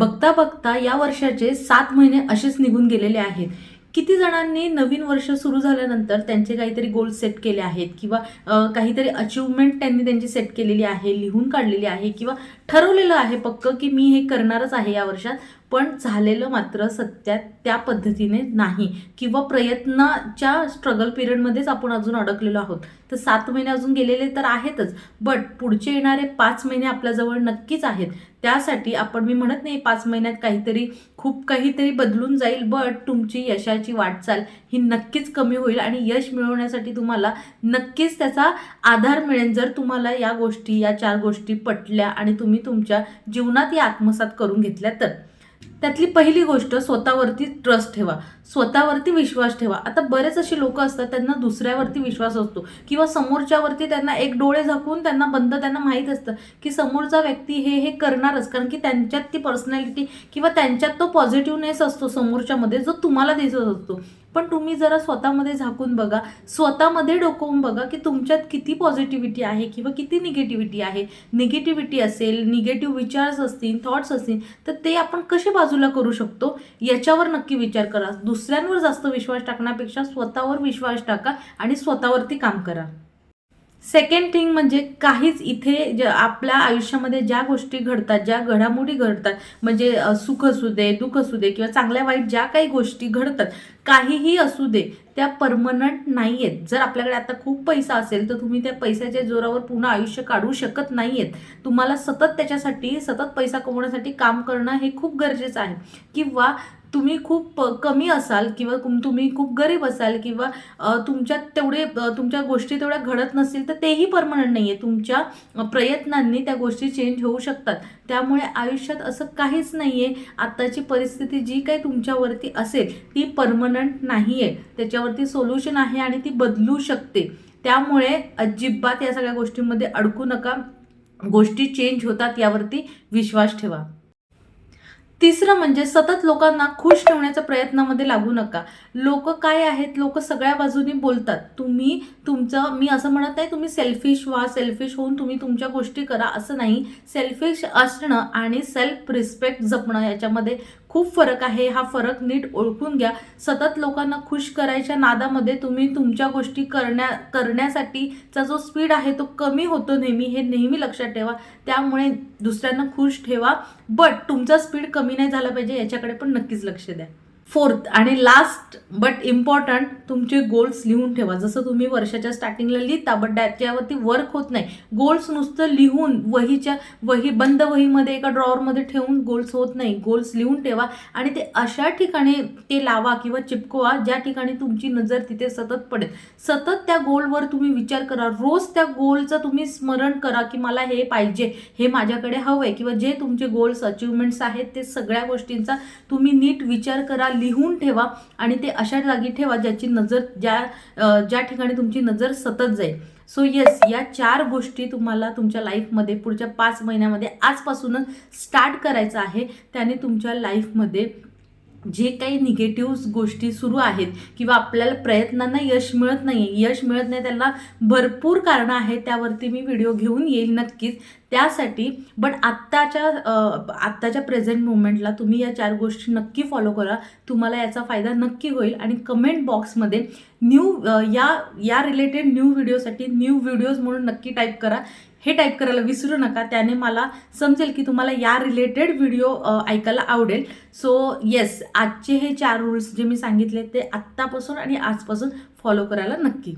बघता बघता या वर्षाचे सात महिने असेच निघून गेलेले आहेत. किती जणांनी नवीन वर्ष सुरू झाल्यानंतर त्यांचे काहीतरी गोल सेट केले आहेत? किंवा काहीतरी अचिव्हमेंट त्यांनी त्यांची सेट केलेली आहे लिहून काढलेली आहे? किंवा ठरवलेलं आहे पक्क की मी हे करणारच आहे या वर्षात? पण झालेलं मात्र सत्यात त्या पद्धतीने नाही. किंवा प्रयत्नाच्या स्ट्रगल पिरियडमध्येच आपण अजून अडकलेलो आहोत. तर सात महिने अजून गेलेले तर आहेतच. बट पुढचे येणारे पाच महिने आपल्याजवळ नक्कीच आहेत. त्यासाठी आपण मी म्हणत नाही पाच महिन्यात काहीतरी खूप काहीतरी बदलून जाईल बट तुमची यशाची वाटचाल ही नक्कीच कमी होईल आणि यश मिळवण्यासाठी तुम्हाला नक्कीच त्याचा आधार मिळेल जर तुम्हाला या गोष्टी या चार गोष्टी पटल्या आणि तुम्ही तुमच्या जीवनात या आत्मसात करून घेतल्या तर. त्यातली पहिली गोष्ट स्वतःवरती ट्रस्ट ठेवा. स्वतःवरती विश्वास ठेवा. आता बरेच असे लोक असतात त्यांना दुसऱ्यावरती विश्वास असतो. किंवा समोरच्यावरती त्यांना एक डोळे झाकून त्यांना बंद त्यांना माहीत असतं की समोरचा व्यक्ती हे हे करणारच. कारण की त्यांच्यात ती पर्सनॅलिटी किंवा त्यांच्यात तो पॉझिटिव्हनेस असतो समोरच्यामध्ये जो तुम्हाला दिसत असतो. पण तुम्ही जरा स्वतःमध्ये झाकून बघा. स्वतःमध्ये डोकवून बघा की तुमच्यात किती पॉझिटिव्हिटी आहे किंवा किती निगेटिव्हिटी आहे. निगेटिव्हिटी असेल निगेटिव्ह विचार्स असतील थॉट्स असतील तर ते आपण कसे बाजूला करू शकतो? याच्यावर नक्की विचार करा. दुसऱ्यांवर जास्त विश्वास टाकण्यापेक्षा स्वतःवर विश्वास टाका आणि स्वतःवरती काम करा. सेकंड थिंग म्हणजे काहीच इथे ज आपल्या आयुष्यामध्ये ज्या गोष्टी घडतात ज्या घडामोडी घडतात म्हणजे सुख असू दे दुःख असू दे किंवा चांगल्या वाईट ज्या काही गोष्टी घडतात काहीही असू दे त्या परमनंट नाही आहेत जर आपल्याकडे आता खूप पैसा असेल तर तुम्ही त्या पैशाच्या जोरावर पूर्ण आयुष्य काढू शकत नाही आहेत तुम्हाला सतत त्याच्यासाठी सतत पैसा कमवण्यासाठी काम करणं हे खूप गरजेचं आहे. किंवा तुम्ही खूप कमी असाल किंवा तुम्ही खूप गरीब असाल किंवा तुमच्यात तेवढे तुमच्या गोष्टी तेवढ्या घडत नसतील तर तेही परमनंट नाही आहे तुमच्या प्रयत्नांनी त्या गोष्टी चेंज होऊ शकतात. त्यामुळे आयुष्यात असं काहीच नाही आहे आत्ताची परिस्थिती जी काही तुमच्यावरती असेल ती परमनंट नाही आहे त्याच्यावरती सोल्युशन आहे आणि ती बदलू शकते. त्यामुळे अजिबात या सगळ्या गोष्टींमध्ये अडकू नका. गोष्टी चेंज होतात यावरती विश्वास ठेवा. तिसरं म्हणजे सतत लोकांना खुश ठेवण्याच्या प्रयत्नामध्ये लागू नका. लोक काय आहेत? लोक सगळ्या बाजूनी बोलतात. तुम्ही तुमचं मी असं म्हणत नाही तुम्ही सेल्फिश व्हा सेल्फिश होऊन तुम्ही तुमच्या गोष्टी करा असं नाही. सेल्फिश असणं आणि सेल्फ रिस्पेक्ट जपणं याच्यामध्ये खूप फरक आहे. हा फरक नीट ओळखून घ्या. सतत लोकांना खुश करायच्या नादामध्ये तुम्ही तुमच्या गोष्टी करण्या करण्यासाठीचा जो स्पीड आहे तो कमी होतो नेहमी. हे नेहमी लक्षात ठेवा. त्यामुळे दुसऱ्यांना खुश ठेवा. बट तुमचा स्पीड कमी नाही झाला पाहिजे याच्याकडे पण नक्कीच लक्ष द्या. फोर्थ आणि लास्ट बट इम्पॉर्टंट तुमचे गोल्स लिहून ठेवा. जसं तुम्ही वर्षाच्या स्टार्टिंगला लिहिता बट त्याच्यावरती वर्क होत नाही. गोल्स नुसतं लिहून वहीच्या वही बंद वहीमध्ये एका ड्रॉवरमध्ये ठेवून गोल्स होत नाही. गोल्स लिहून ठेवा आणि ते अशा ठिकाणी ते लावा किंवा चिपकवा ज्या ठिकाणी तुमची नजर तिथे सतत पडेल. सतत त्या गोलवर तुम्ही विचार करा. रोज त्या गोलचं तुम्ही स्मरण करा की मला हे पाहिजे हे माझ्याकडे हवं आहे किंवा जे तुमचे गोल्स अचिव्हमेंट्स आहेत ते सगळ्या गोष्टींचा तुम्ही नीट विचार करा लिहून ठेवा आणि ते अशा जागी ठेवा ज्याची नजर ज्या ज्या ठिकाणी तुमची नजर सतत जाईल. सो येस या चार गोष्टी तुम्हाला तुमच्या लाईफमध्ये पुढच्या पाच महिन्यामध्ये आजपासूनच स्टार्ट करायचं आहे. त्याने तुमच्या लाईफमध्ये जे काही निगेटिव्ह गोष्टी सुरू आहेत किंवा आपल्याला प्रयत्नांना यश मिळत नाही यश मिळत नाही त्यांना भरपूर कारणं आहेत त्यावरती मी व्हिडिओ घेऊन येईल नक्कीच. त्यासाठी बट आत्ताच्या आत्ताच्या प्रेझेंट मुवमेंटला तुम्ही या चार गोष्टी नक्की फॉलो करा. तुम्हाला याचा फायदा नक्की होईल आणि कमेंट बॉक्समध्ये न्यू या या रिलेटेड न्यू व्हिडिओसाठी न्यू व्हिडिओज म्हणून नक्की टाईप करा. हे टाईप करायला विसरू नका. त्याने मला समजेल की तुम्हाला या रिलेटेड व्हिडिओ ऐकायला आवडेल. सो येस आजचे हे चार रूल्स जे मी सांगितले ते आत्तापासून आणि आजपासून फॉलो करायला नक्की.